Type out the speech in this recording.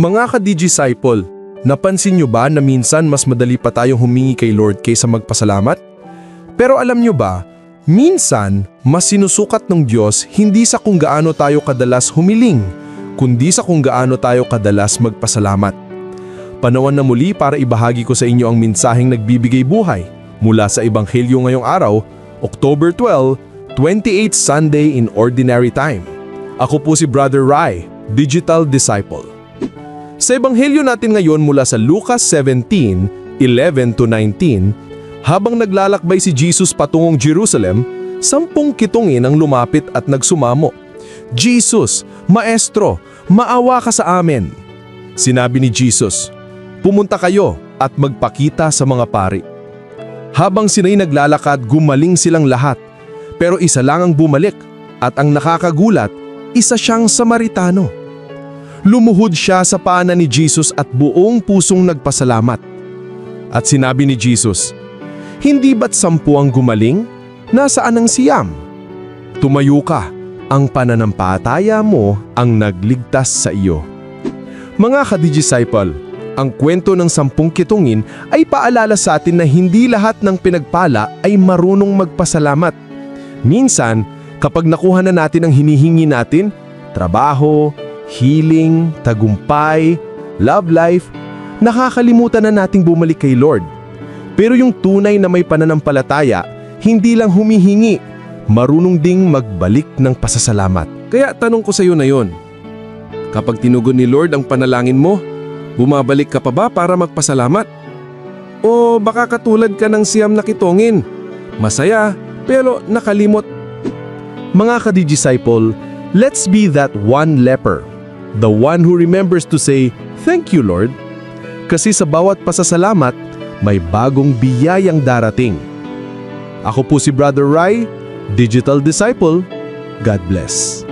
Mga ka-disciple, napansin nyo ba na minsan mas madali pa tayong humingi kay Lord kaysa magpasalamat? Pero alam nyo ba, minsan mas sinusukat ng Diyos hindi sa kung gaano tayo kadalas humiling, kundi sa kung gaano tayo kadalas magpasalamat. Panawan na muli para ibahagi ko sa inyo ang mensaheng nagbibigay buhay mula sa Ebanghelyo ngayong araw, October 12, 28 Sunday in Ordinary Time. Ako po si Brother Rai, Digital Disciple. Sa Ebanghelyo natin ngayon mula sa Lucas 17, 11 to 19, habang naglalakbay si Jesus patungong Jerusalem, sampung kitungin ang lumapit at nagsumamo. Jesus, Maestro, maawa ka sa amin. Sinabi ni Jesus, Pumunta kayo at magpakita sa mga pari. Habang sinay naglalakad, gumaling silang lahat. Pero isa lang ang bumalik at ang nakakagulat, isa siyang Samaritano. Lumuhod siya sa paanan ni Jesus at buong pusong nagpasalamat. At sinabi ni Jesus, Hindi ba't sampu ang gumaling? Nasaan ang siyam? Tumayo ka, ang pananampalataya mo ang nagligtas sa iyo. Mga ka-disciple, ang kwento ng sampung kitungin ay paalala sa atin na hindi lahat ng pinagpala ay marunong magpasalamat. Minsan, kapag nakuha na natin ang hinihingi natin, trabaho, healing, tagumpay, love life, nakakalimutan na nating bumalik kay Lord. Pero yung tunay na may pananampalataya, hindi lang humihingi, marunong ding magbalik ng pasasalamat. Kaya tanong ko sa iyo na yon, kapag tinugon ni Lord ang panalangin mo, bumabalik ka pa ba para magpasalamat? O baka katulad ka ng siyam na kitongin, masaya pero nakalimot. Mga ka-disciple, let's be that one leper, the one who remembers to say, Thank you Lord. Kasi sa bawat pasasalamat, may bagong biyayang darating. Ako po si Brother Rai, Digital Disciple. God bless.